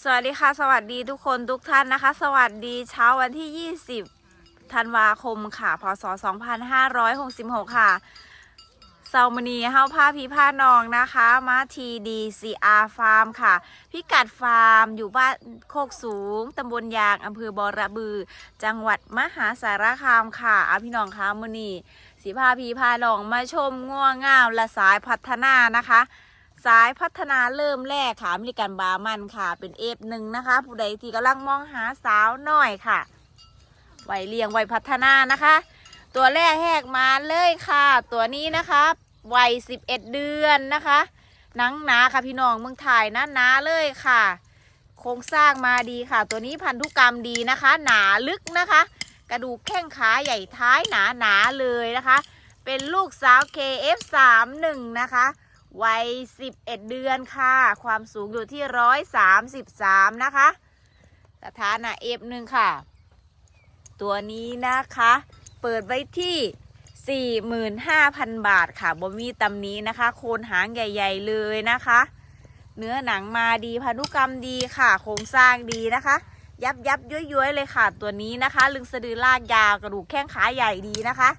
สวัสดีค่ะ สวัสดีทุกคนทุกท่านนะคะ สวัสดีเช้าวันที่ 20ธันวาคมค่ะ พศ 2566 ค่ะเซามณีเฮาผ้าพีผ้านองนะคะ มาทีดีซีอาร์ฟาร์มค่ะ พิกัดฟาร์มอยู่บ้านโคกสูงตำบลยางอำเภอบอระบือ จังหวัดมหาสารคามค่ะอาพี่น้องคะมนีสีผ้าพีผ้านองมาชมง่วงง่าวและสายพัฒนานะคะ สายพัฒนาเริ่มแรกค่ะอเมริกันบาร์มันค่ะ เป็นเอฟหนึ่งนะคะ ผู้ใดที่กำลังมองหาสาวน้อยค่ะไวเลี้ยงไวพัฒนานะคะ ตัวแรกแหกมาเลยค่ะ ตัวนี้นะคะวัย11 เดือนนะคะหนังหนาค่ะพี่น้องเมืองไทยนะหนาเลยค่ะ โครงสร้างมาดีค่ะ ตัวนี้พันธุกรรมดีนะคะ หนาลึกนะคะ กระดูกแข้งขาใหญ่ท้ายหนาหนาเลยนะคะ เป็นลูกสาว KF31 นะคะ วัย 11 เดือนค่ะ ความสูงอยู่ที่ 133 นะคะ สถานะเอฟหนึ่งค่ะ ตัวนี้นะคะ เปิดไว้ที่ 45,000 บาทค่ะบ่มีตำนี้นะคะ โคนหางใหญ่ ๆ เลยนะคะ เนื้อหนังมาดีพันธุกรรมดีค่ะ โครงสร้างดีนะคะ ยับยับย้อยย้อยๆเลยค่ะ ตัวนี้นะคะ ลึงสะดือลากยาวกระดูกแข้งขาใหญ่ดีนะคะ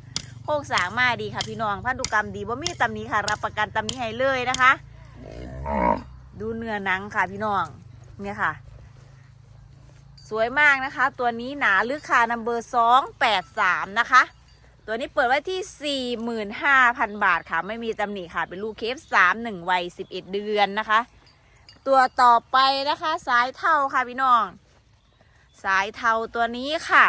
โครงสางมาดีค่ะพี่น้องพันธุกรรมดีบ่มีตำนี้ค่ะ รับประกันตำนี้ให้เลยนะคะ ดูเนื้อหนังค่ะพี่น้องเนี่ยค่ะ สวยมากนะคะ ตัวนี้หนาลึกค่ะนัมเบอร์สองแปดสามนะคะ ตัวนี้เปิดไว้ที่45,000บาทค่ะ ไม่มีตำหนิค่ะ เป็นลูกเคฟสามหนึ่งวัย11เดือนนะคะ ตัวต่อไปนะคะ สายเทาค่ะพี่น้อง สายเทาตัวนี้ค่ะ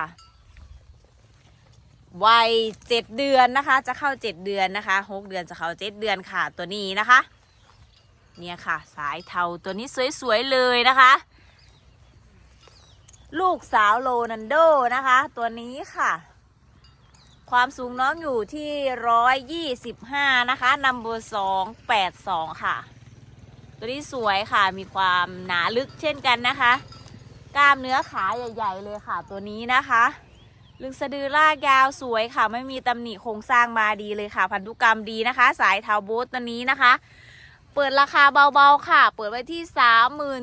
วัยเจ็ดเดือนนะคะ จะเข้าเจ็ดเดือนนะคะหกเดือนจะเข้าเจ็ดเดือนค่ะตัวนี้นะคะ เนี่ยค่ะ สายเทาตัวนี้สวยๆเลยนะคะ ลูกสาวโรนันโดนะคะ ตัวนี้ค่ะ ความสูงน้องอยู่ที่ร้อยยี่สิบห้านะคะนัมเบอร์สองแปดสองค่ะ ตัวนี้สวยค่ะมีความหนาลึกเช่นกันนะคะ กล้ามเนื้อขาใหญ่ ๆ เลยค่ะ ตัวนี้นะคะ ลึกสะดือลากยาวสวยค่ะ ไม่มีตำหนิโครงสร้างมาดีเลยค่ะ พันธุกรรมดีนะคะ สายเทาโบ๊ทตัวนี้นะคะ เปิดราคาเบาๆค่ะ เปิดไว้ที่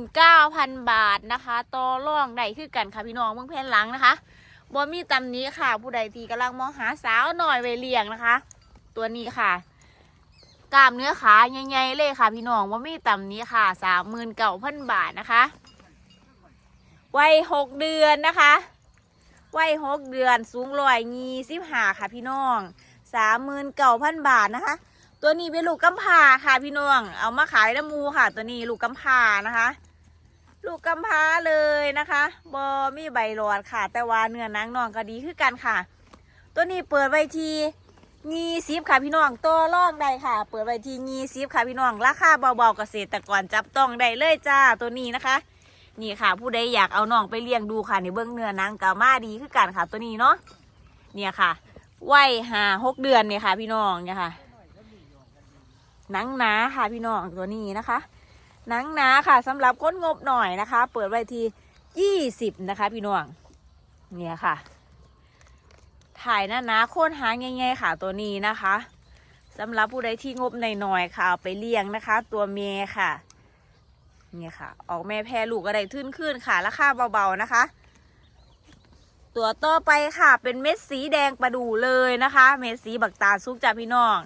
39,000 บาทนะคะต่อร่องได้คือกันค่ะพี่น้องเมืองแพนหลังนะคะบอมีตำหนี้ค่ะ ผู้ใดที่กำลังมองหาสาวหน่อยไวเลียงนะคะ ตัวนี้ค่ะกล้ามเนื้อขาใหญ่ๆเลยค่ะ พี่น้องว่ามีตำหนี้ค่ะ39,000บาทนะคะ วัยหกเดือนนะคะ วัยหกเดือนสูงร้อยยี่สิบห้าค่ะพี่น้องสามหมื่นเก้าพันบาทนะคะ ตัวนี้เป็นลูกกำพาค่ะพี่น้อง เอามาขายน้ำมูค่ะ ตัวนี้ลูกกำพานะคะ ลูกกำพาเลยนะคะบอมีใบหลอดค่ะ แต่ว่าเนื้อนังนองก็ดีคือกันค่ะ ตัวนี้เปิดไว้ทีงีซิบค่ะพี่น้องตัวล่องได้ค่ะ เปิดไว้ทีงีซิบค่ะพี่น้องราคาเบาๆเกษตรกรจับต้องได้เลยจ้าตัวนี้นะคะ นี่ค่ะ ผู้ใดอยากเอาน้องไปเลี้ยงดูค่ะในเบื้องเนื้อนังกามาดีคือกันค่ะ ตัวนี้เนาะเนี่ยค่ะวัยหาหกเดือนเนี่ยค่ะ พี่น้องเนี่ยค่ะนังหนาค่ะพี่น้องตัวนี้นะคะนังหนาค่ะสำหรับคนงบหน่อยนะคะ เปิดไว้ที่ยี่สิบนะคะ พี่น้องเนี่ยค่ะ ถ่ายหน้าหนาโค่นหางง่ายๆค่ะตัวนี้นะคะสำหรับผู้ใดที่งบหน่อยๆค่ะเอาไปเลี้ยงนะคะ ตัวเมียค่ะ นี่ค่ะ ออกแม่แพรลูกอะไรทึ่นขึ้นค่ะ ราคาเบาๆนะคะ ตัวต่อไปค่ะ เป็นเม็ดสีแดงประดู่เลยนะคะ เม็ดสีบักตาซุกจ้าพี่น้อง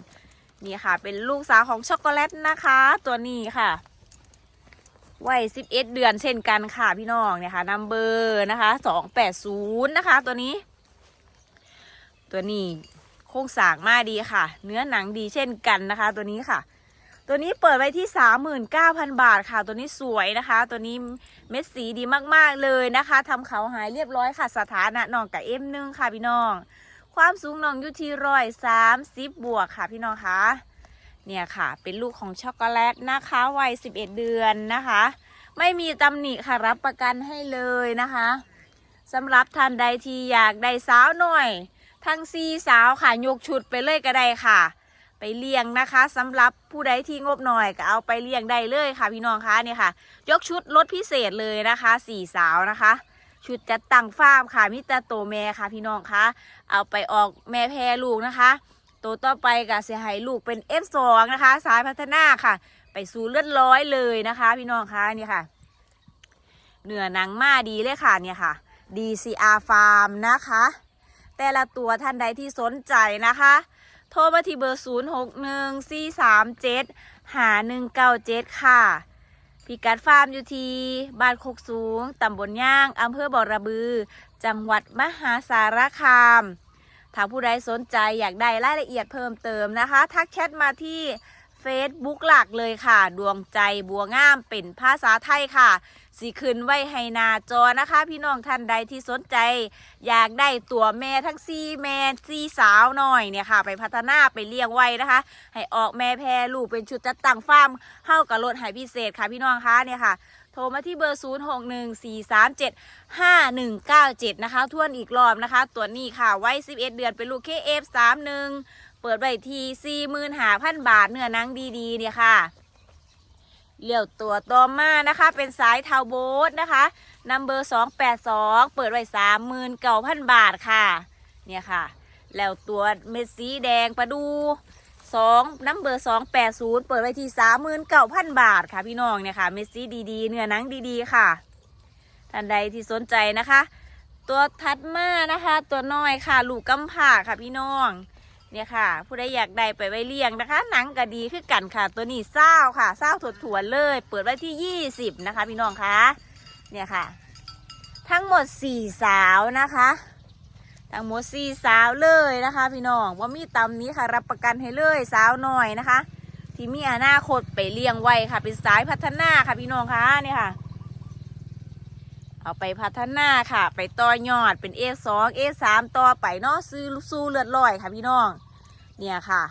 นี่ค่ะ เป็นลูกสาวของช็อกโกแลตนะคะ ตัวนี้ค่ะวัย11เอ็ดเดือนเช่นกันค่ะพี่น้องเนี่ยค่ะนัมเบอร์นะคะ280นะคะ ตัวนี้ ตัวนี้โครงสร้างมาดีค่ะ เนื้อหนังดีเช่นกันนะคะ ตัวนี้ค่ะ ตัวนี้เปิดไว้ที่ 39,000 บาทค่ะ ตัวนี้สวยนะคะ ตัวนี้เม็ดสีดีมากๆเลยนะคะทำเขาหายเรียบร้อยค่ะสถานะน้องกับเอ็มนึงค่ะพี่น้อง ความสูงน้องอยู่ที่ร้อยสามสิบบวกค่ะพี่น้องคะเนี่ยค่ะ เป็นลูกของช็อกโกแลตนะคะวัยสิบเอ็ดเดือนนะคะ ไม่มีตำหนิค่ะรับประกันให้เลยนะคะสำหรับท่านใดที่อยากได้สาวหน่อย ทั้งซีสาวค่ะยกชุดไปเลยก็ได้ค่ะ เลี้ยงนะคะสำหรับผู้ใดที่งบหน่อยก็เอาไปเลี้ยงได้เลยค่ะพี่น้องคะเนี่ยค่ะ ยกชุดลดพิเศษเลยนะคะสี่สาวนะคะชุดจัดตั้งฟาร์มค่ะมิตรโตแม่ค่ะพี่น้องคะเอาไปออกแม่แพรลูกนะคะตัวต่อไปก็เสียหายลูกเป็น F2 นะคะ สายพัฒนาค่ะ ไปสู่เลือดร้อยเลยนะคะ พี่น้องคะนี่ค่ะเนื้อหนังมาดีเลยค่ะเนี่ยค่ะ DCR Farm นะคะ แต่ละตัวท่านใดที่สนใจนะคะ โทรมาที่เบอร์ 0 6 1 4 3 7 หา 197 ค่ะ พิกัดฟาร์มอยู่ที่บ้านโคกสูง ตำบลย่าง อำเภอบ่อระบือ จังหวัดมหาสารคาม ถ้าผู้ใดสนใจอยากได้รายละเอียดเพิ่มเติมนะคะ ทักแชทมาที่ Facebook หลักเลยค่ะ ดวงใจบัวงามเป็นภาษาไทยค่ะ สีขึ้นไว้ให้หนาจอนะคะ พี่น้องท่านใดที่สนใจ อยากได้ตัวแม่ทั้งซี่แม่ซี่สาวหน่อยเนี่ยค่ะ ไปพัฒนาไปเลี้ยงไว้นะคะ ให้ออกแม่แพรลูกเป็นชุดจัดตั้งฟาร์มเข้ากับรถหายพิเศษค่ะพี่น้องคะเนี่ยค่ะโทรมาที่เบอร์ 0 6 1 4 3 7 5 1 9 7 นะคะ ทวนอีกรอบนะคะ ตัวนี้ค่ะ ไว้ 11 เดือนเป็นลูก KF31 เปิดไว้ที่ 45,000 บาท เนื้อนังดี ๆ เนี่ยค่ะ เลี้ยวตัวต่อมานะคะ เป็นสายเทาโบทนะคะนัมเบอร์282เปิดไว้39,000บาทค่ะ เนี่ยค่ะ แล้วตัวเม็ดสีแดงประดูสองนัมเบอร์สองแปดศูนย์เปิดไว้ที่สามหมื่นเก้าพันบาทค่ะพี่น้องเนี่ยค่ะ เม็ดสีดีๆ เนื้อหนังดีๆ ค่ะท่านใดที่สนใจนะคะ ตัวทัดมานะคะ ตัวน้อยค่ะ ลูกกำผ่าค่ะพี่น้อง เนี่ยค่ะ ผู้ใดอยากได้ไปไว้เลี้ยงนะคะ หนังก็ดีคือกันค่ะ ตัวนี้เศร้าค่ะเศร้าถดถวนเลย เปิดไว้ที่ยี่สิบนะคะ พี่น้องคะเนี่ยค่ะ ทั้งหมดสี่สาวนะคะทั้งหมดสี่สาวเลยนะคะ พี่น้องว่ามีตำนี้ค่ะ รับประกันให้เลยสาวหน่อยนะคะ ที่มีอนาคตไปเลี้ยงไว้ค่ะ เป็นสายพัฒนาค่ะพี่น้องคะเนี่ยค่ะ เอาไปพัฒนาค่ะ ไปต่อยอดเป็น A2 A3 ต่อไปเนาะซื้อสู้เลือดลอยค่ะพี่น้อง เนี่ยค่ะ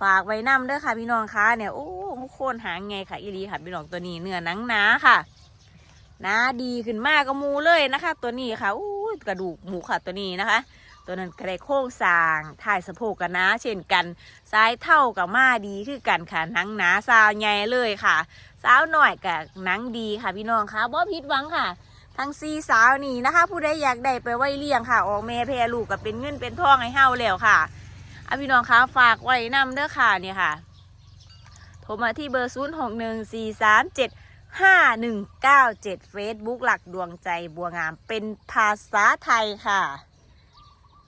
ฝากไว้นำเด้อค่ะพี่น้องคะเนี่ยโอ้โคนหางไงค่ะอีรีค่ะพี่น้องตัวนี้เนื้อหนังหนาค่ะหนาดีขึ้นมากก็มูเลยนะคะ ตัวนี้ค่ะอู้กระดูกหมูค่ะตัวนี้นะคะ ตัวนั้นกระไดโค้งสางถ่ายสะโพกกันนะ เช่นกันซ้ายเท่ากับมาดีคือกันค่ะหนังหนาสาวใหญ่เลยค่ะ สาวหน่อยกับหนังดีค่ะพี่น้องคะบ่ผิดหวังค่ะ ทั้งซีสาวนี่นะคะ ผู้ใดอยากได้ไปไว้เลี้ยงค่ะ ออกแม่แพรลูกกับเป็นเงินเป็นทองให้เฮาแล้วค่ะอพี่น้องคะฝากไว้นำเด้อค่ะเนี่ยค่ะโทรมาที่เบอร์ 0 6 1 4 3 7 5 1 9 7 Facebook หลักดวงใจบัวงามเป็นภาษาไทยค่ะ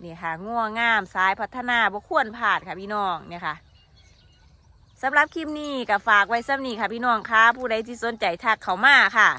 นี่ค่ะง่วงงามสายพัฒนาบ่ควรพลาดค่ะพี่น้องเนี่ยค่ะสำหรับคลิปนี้ก็ฝากไว้ซ้ำนี้ค่ะพี่น้องค่ะผู้ใดที่สนใจทักเขามาค่ะ